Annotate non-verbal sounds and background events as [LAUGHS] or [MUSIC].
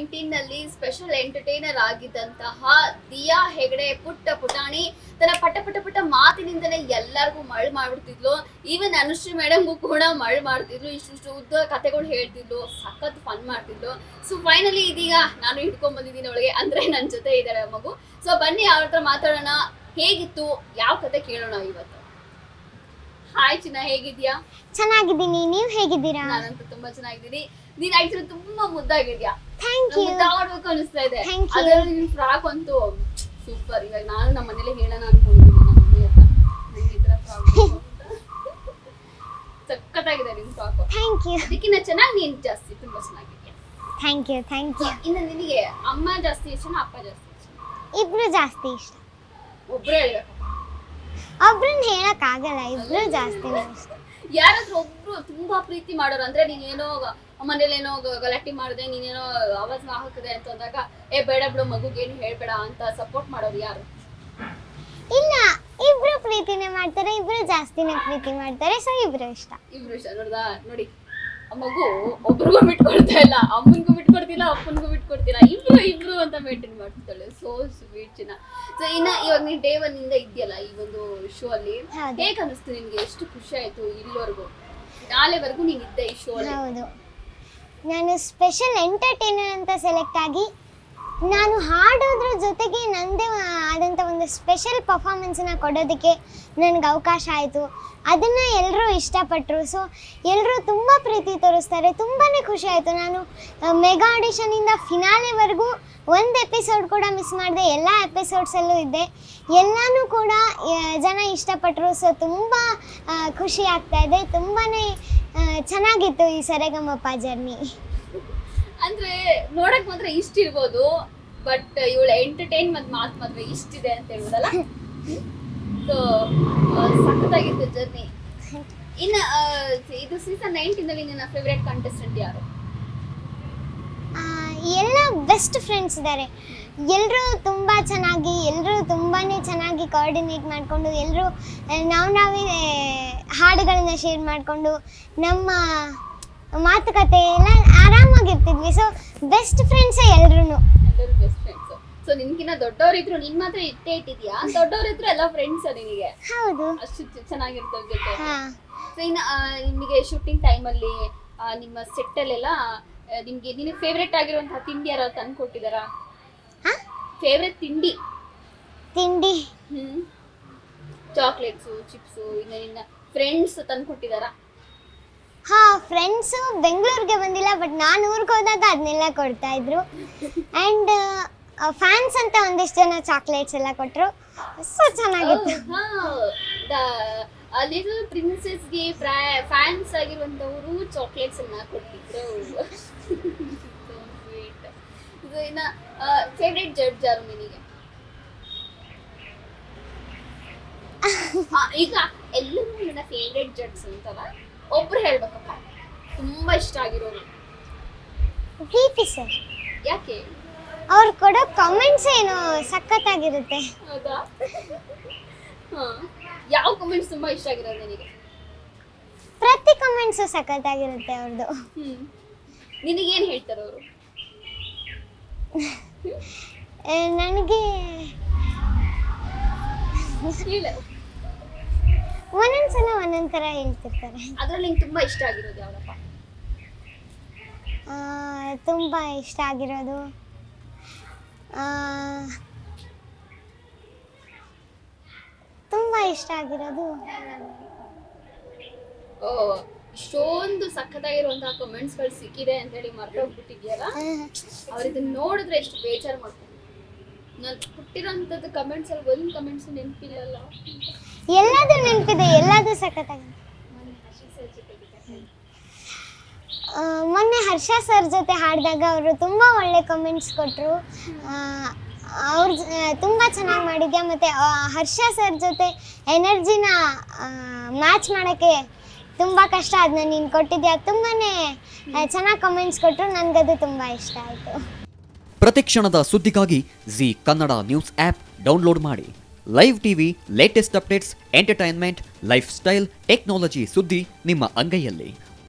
ನೈನ್ಟೀನ್ನಲ್ಲಿ special entertainer ಆಗಿದ್ದಂತಹ ದಿಯಾ ಹೆಗಡೆ ಪುಟ್ಟ ಪುಟಾಣಿ ತನ್ನ ಪಟ ಪಟ ಪಟ ಮಾತಿನಿಂದಲೇ ಎಲ್ಲರಿಗೂ ಮಳ್ ಮಾಡ್ಬಿಡ್ತಿದ್ಲು. ಈವನ್ ಅನುಶ್ರೀ ಮೇಡಮ್ಗೂ ಕೂಡ ಮಳ್ ಮಾಡ್ತಿದ್ಲು. ಇಷ್ಟು ಉದ್ದ ಕತೆಗಳು ಹೇಳ್ತಿದ್ಲು. ಸಖತ್ ಫನ್ ಮಾಡ್ತಿದ್ಲು. ಸೊ ಫೈನಲಿ ಇದೀಗ ನಾನು ಹಿಡ್ಕೊಂಡ್ ಬಂದಿದ್ದೀನಿ ಅವಳಿಗೆ. ಅಂದ್ರೆ ನನ್ನ ಜೊತೆ ಇದ್ದಾರೆ ಮಗು. ಸೊ ಬನ್ನಿ ಅವ್ರ ಹತ್ರ ಮಾತಾಡೋಣ. ಹೇಗಿತ್ತು? ಯಾವ ಕತೆ ಕೇಳೋಣ ಇವತ್ತು? ಹಾಯ್ ಚಿನ್ನ ಹೇಗಿದ್ಯಾ ಚೆನ್ನಾಗಿದ್ದೀನಿ. ನೀವು ಹೇಗಿದ್ದೀರಾ? ನಾನಂತೂ ತುಂಬಾ ಚೆನ್ನಾಗಿದ್ದೀನಿ. ನೀನ್ ಆಕ್ಚುಲಿ ತುಂಬಾ ಮುದ್ದಾಗಿದ್ಯಾ? ಥ್ಯಾಂಕ್ ಯು ಮುದ್ದಾಡ್ಬೇಕು ಅನಿಸ್ತಾ ಇದೆ. ಅದರಲ್ಲಿ ನಿನ್ ಫ್ರಾಕ್ ಅಂತೂ ಸೂಪರ್ ಇವಾಗ ನಾನು ನಮ್ಮ ಮನೇಲಿ ಹೇಳೋಣ ಅನ್ಕೊಂಡಿದ್ದೀನಿ ನಮ್ಮ ಮಮ್ಮಿ ಹತ್ರ. ನಂಗೆ ಈ ತರ ಫ್ರಾಕ್ [LAUGHS] ಸಖತ್ತಾಗಿದೆ ನಿನ್ ಫ್ರಾಕ್. ಥ್ಯಾಂಕ್ ಯು ಅದಕ್ಕಿಂತ ಚೆನ್ನಾಗಿ ನೀನ್ ಜಾಸ್ತಿ ತುಂಬಾ ಚೆನ್ನಾಗಿದ್ಯಾ? ಥ್ಯಾಂಕ್ ಯು ಥ್ಯಾಂಕ್ ಯು ಇನ್ನು ನಿನಗೆ ಅಮ್ಮ ಜಾಸ್ತಿ ಇಷ್ಟ ಅಪ್ಪ ಜಾಸ್ತಿ ಇಷ್ಟ? ಇಬ್ರು ಜಾಸ್ತಿ ಇಷ್ಟ. ಒಬ್ರು ಹೇಳ್ಬೇಕು ಒಬ್ರನ್ನ ಹೇಳಕ್ ಆಗಲ್ಲ ಇಬ್ರು ಜಾಸ್ತಿ ಇಷ್ಟ. ಯಾರಾದ್ರೂ ಒಬ್ರು ತುಂಬಾ ಪ್ರೀತಿ ಮಾಡೋರು. ಅಂದ್ರೆ ನೀನೇನೋ ಮನೇಲಿ ಏನೋ ಗಲಾಟೆ ಮಾಡಿದೆ ನೀನೇನೋ ಆವಾಜ್ ಹಾಕಿದೆ ಅಂತ ಅಂದಾಗ ಏ ಬೇಡ ಬಿಡು ಮಗುಗೆ ಏನು ಹೇಳ್ಬೇಡ ಅಂತ ಸಪೋರ್ಟ್ ಮಾಡೋರು ಯಾರು? ಇಲ್ಲ ಇಬ್ರು ಪ್ರೀತಿನೇ ಮಾಡ್ತಾರೆ ಇಬ್ರು ಜಾಸ್ತಿನೇ ಪ್ರೀತಿ ಮಾಡ್ತಾರೆ ಸೊ ಇಬ್ರು ಇಷ್ಟ. ಇಬ್ರು ಇಷ್ಟ. ನೋಡ್ದಾ ನೋಡಿ ಆ ಮಗು ಒಬ್ರಿಗೂ ಬಿಟ್ಕೊಡ್ತಾ ಇಲ್ಲ ಅಮ್ಮನಿಗೂ ಬಿಟ್ಕೊಡ್ತಿಲ್ಲ ಅಪ್ಪನಿಗೂ ಬಿಟ್ಕೊಡ್ತಿಲ್ಲ ಇಬ್ರು ಇಬ್ರು ಅಂತ ಮೇಂಟೈನ್ ಮಾಡ್ತಾಳೆ ಸೋ ಸ್ವೀಟ್ ಚಿನ್ನ. ಸೊ ಇನ್ನ ಇವಾಗ ನೀನ್ ಡೇ ಒನ್ ಇಂದ ಇದೆಯಲ್ಲ ಈ ಒಂದು ಶೋ ಅಲ್ಲಿ. ಹೇಗ್ ಅನಿಸ್ತು ನಿನ್ಗೆ? ಎಷ್ಟು ಖುಷಿ ಆಯ್ತು ಇಲ್ಲಿವರೆಗೂ? ನಾಳೆವರೆಗೂ ನೀನು ಇದ್ದೆ ಈ ಹೌದು. ನಾನು ಸ್ಪೆಷಲ್ ಎಂಟರ್ಟೈನರ್ ಅಂತ ಸೆಲೆಕ್ಟ್ ಆಗಿ ನಾನು ಹಾಡೋದ್ರ ಸ್ಪೆಷಲ್ ಪರ್ಫಾಮೆನ್ಸನ್ನ ಕೊಡೋದಕ್ಕೆ ನನಗೆ ಅವಕಾಶ ಆಯಿತು. ಅದನ್ನು ಎಲ್ಲರೂ ಇಷ್ಟಪಟ್ಟರು ಸೊ ಎಲ್ಲರೂ ತುಂಬ ಪ್ರೀತಿ ತೋರಿಸ್ತಾರೆ. ತುಂಬಾ ಖುಷಿ ಆಯಿತು. ನಾನು ಮೆಗಾ ಆಡಿಷನಿಂದ ಫಿನಾಲೆವರೆಗೂ ಒಂದು ಎಪಿಸೋಡ್ ಕೂಡ ಮಿಸ್ ಮಾಡಿದೆ. ಎಲ್ಲ ಎಪಿಸೋಡ್ಸಲ್ಲೂ ಇದ್ದೆ. ಎಲ್ಲನೂ ಕೂಡ ಜನ ಇಷ್ಟಪಟ್ಟರು ಸೊ ತುಂಬ ಖುಷಿ ಆಗ್ತಾ ಇದೆ. ತುಂಬಾ ಚೆನ್ನಾಗಿತ್ತು ಈ ಸರೆಗಮಪ್ಪ ಜರ್ನಿ ಅಂದ್ರೆ ನೋಡಕ್ ಮಾತ್ರ ಇಷ್ಟ ಇರ್ಬೋದು. ಬಟ್ ಇವಳ ಎಂಟರ್ಟೈನ್ ಮತ್ತು ಮಾತ್ ಮಾತ್ರ ಇಷ್ಟಿದೆ ಅಂತ ಹೇಳ್ಬೋದಲ್ಲ ಸೊ ಸಖತ್ತಾಗಿತ್ತು ಜರ್ನಿ ಇನ್ನು ಇದು ಸೀಸನ್ ನೈನ್ಟೀನಲ್ಲಿ ನಿನ್ನ ಫೇವ್ರೆಟ್ ಕಂಟೆಸ್ಟೆಂಟ್ ಯಾರು? ಎಲ್ಲ ಬೆಸ್ಟ್ ಫ್ರೆಂಡ್ಸ್ ಇದ್ದಾರೆ ಎಲ್ಲರೂ ತುಂಬ ಚೆನ್ನಾಗಿ ಎಲ್ಲರೂ ತುಂಬಾ ಚೆನ್ನಾಗಿ ಕೋಆರ್ಡಿನೇಟ್ ಮಾಡಿಕೊಂಡು ಎಲ್ಲರೂ ನಾವು ನಾವೇ ಹಾಡುಗಳನ್ನ ಶೇರ್ ಮಾಡಿಕೊಂಡು, ನಮ್ಮ ಮಾತುಕತೆ ಎಲ್ಲ ಆರಾಮಾಗಿರ್ತಿದ್ವಿ. ಸೊ ಬೆಸ್ಟ್ ಫ್ರೆಂಡ್ಸೇ ಎಲ್ಲರೂ ಎಲ್ಲರೂ ಬೆಸ್ಟ್ ಫ್ರೆಂಡ್ಸ್ ಸೊ ನಿನ್ಕಿನ್ನ ದೊಡ್ಡವ್ರ ಇದ್ರು ನಿನ್ ಮಾತ್ರ ಇಟ್ಟೇ ಇಟ್ಟಿದ್ಯಾ ದೊಡ್ಡವ್ರ ಇದ್ರು ಎಲ್ಲ ಫ್ರೆಂಡ್ಸ್ ನಿನಗೆ? ಹೌದು. ಅಷ್ಟು ಚ- ಚೆನ್ನಾಗಿರ್ತವೆ ಜೊತೆ ಹಾಂ. ಸೊ ಇನ್ನು ನಿಮಗೆ ಶೂಟಿಂಗ್ ಟೈಮಲ್ಲಿ ನಿಮ್ಮ ಸೆಟ್ಟಲ್ಲೆಲ್ಲ ನಿಮ್ಗೆ ನಿನಗೆ ಫೇವ್ರೆಟ್ ಆಗಿರುವಂತಹ ತಿಂಡಿ ಯಾರು ತಂದು ಕೊಟ್ಟಿದ್ದಾರಾ? ಹಾಂ? ಫೇವ್ರೆಟ್ ತಿಂಡಿ? ತಿಂಡಿ. ಹ್ಮ್. ಚಾಕ್ಲೇಟ್ಸು ಚಿಪ್ಸು ಇನ್ನು ನಿನ್ನ ಫ್ರೆಂಡ್ಸ್ ತಂದು ಕೊಟ್ಟಿದ್ದಾರಾ? ಹಾಂ ಫ್ರೆಂಡ್ಸು ಬೆಂಗಳೂರಿಗೆ ಬಂದಿಲ್ಲ ಬಟ್ ನಾನು ಊರಿಗೆ ಹೋದಾಗ ಅದನ್ನೆಲ್ಲ ಕೊಡ್ತಾ ಇದ್ರು. ಆ್ಯಂಡ್ ಫ್ಯಾನ್ಸ್ ಅಂತ ಒಂದಿಷ್ಟು ಜನ ಚಾಕ್ಲೇಟ್ಸ್ ಎಲ್ಲ ಕೊಟ್ಟರು ಸೊ ಚೆನ್ನಾಗಿತ್ತು. ಲಿಟಲ್ ಪ್ರಿನ್ಸೆಸ್ಗೆ ಫ್ಯಾನ್ಸ್ ಆಗಿರುವಂಥವರು ಚಾಕ್ಲೇಟ್ಸ್ ಕೊಟ್ಟಿದ್ರು. ಇದು ಇನ್ನ ಫೇವ್ರೆಟ್ ಜಡ್ಜ್ ಯಾರು ನಿನಗೆ? [LAUGHS] ಆ, ಈಗ ಎಲ್ಲರೂ ನನ್ನ ಫೇವ್ರೆಟ್ ಜಡ್ಜ್ ಅಂತಲ್ಲ ಒಬ್ರು ಹೇಳ್ಬೇಕಪ್ಪ. ತುಂಬಾ ಇಷ್ಟ ಆಗಿರೋದು. ಪ್ರೀತಿ ಸರ್ ಯಾಕೆ? ಅವ್ರು ಕೊಡೋ ಕಮೆಂಟ್ಸ್ ಏನು ಸಖತ್ತಾಗಿರುತ್ತೆ. ಹೌದಾ? ಹಾ. ಯಾವ ಕಮೆಂಟ್ಸ್ ತುಂಬಾ ಇಷ್ಟ ಆಗಿರೋದು ನಿನಗೆ? ಪ್ರತಿ ಕಮೆಂಟ್ಸು ಸಖತ್ತಾಗಿರುತ್ತೆ ಅವ್ರದ್ದು ಹ್ಮ್. ನಿನಗೇನು ಹೇಳ್ತಾರೆ ಅವರು? ನನಗೆ ಹೇಳು. ಒಂದೊಂದ್ಸಲ ಒಂದೊಂದ್ ಥರ ಹೇಳ್ತಿರ್ತಾರೆ. ಅದ್ರಲ್ಲಿ ನಿಂಗೆ ತುಂಬಾ ಇಷ್ಟ ಆಗಿರೋದು ಯಾವ್ದಪ್ಪ? ತುಂಬ ಇಷ್ಟ ಆಗಿರೋದು. ತುಂಬ ಇಷ್ಟ ಆಗಿರೋದು. ಓ ಇಷ್ಟೊಂದು ಸಖತ್ತಾಗಿರುವಂತಹ ಕಮೆಂಟ್ಸ್ಗಳು ಸಿಕ್ಕಿದೆ ಅಂತ ಹೇಳಿ ಮರ್ತೋಗ್ಬಿಟ್ಟಿದ್ಯಲ್ಲ? ಅವ್ರ ಇದನ್ನ ನೋಡಿದ್ರೆ ಎಷ್ಟು ಬೇಜಾರು ಮಾಡ್ತಾರೆ. ನಾನು ಕೊಟ್ಟಿರೋಂಥದ್ದು ಕಮೆಂಟ್ಸ್ ಅಲ್ಲಿ ಒಂದು ಕಮೆಂಟ್ಸ್ ನೆನಪಿಲ್ಲಲ್ಲ. ಎಲ್ಲದೂ ನೆನಪಿದೆ ಎಲ್ಲದೂ ಸಖತ್ತಾಗಿದೆ. ಮೊನ್ನೆ ಹರ್ಷ ಸರ್ ಜೊತೆ ಹಾಡಿದಾಗ ಅವರು ತುಂಬ ಒಳ್ಳೆ ಕಮೆಂಟ್ಸ್ ಕೊಟ್ಟರು ಅವ್ರ ತುಂಬ ಚೆನ್ನಾಗಿ ಮಾಡಿದ್ಯಾ? ಮತ್ತು ಹರ್ಷ ಸರ್ ಜೊತೆ ಎನರ್ಜಿನ ಮ್ಯಾಚ್ ಮಾಡೋಕ್ಕೆ ತುಂಬ ಕಷ್ಟ ಅದನ್ನ ನೀನು ಕೊಟ್ಟಿದ್ಯಾ? ತುಂಬಾ ಚೆನ್ನಾಗಿ ಕಮೆಂಟ್ಸ್ ಕೊಟ್ಟರು ನನಗದು ತುಂಬ ಇಷ್ಟ ಆಯಿತು. ಪ್ರತಿಕ್ಷಣದ ಸುದ್ದಿಗಾಗಿ Zee Kannada news app download ಮಾಡಿ. Live TV latest updates entertainment lifestyle technology ಸುದ್ದಿ ನಿಮ್ಮ ಅಂಗೈಯಲ್ಲಿ.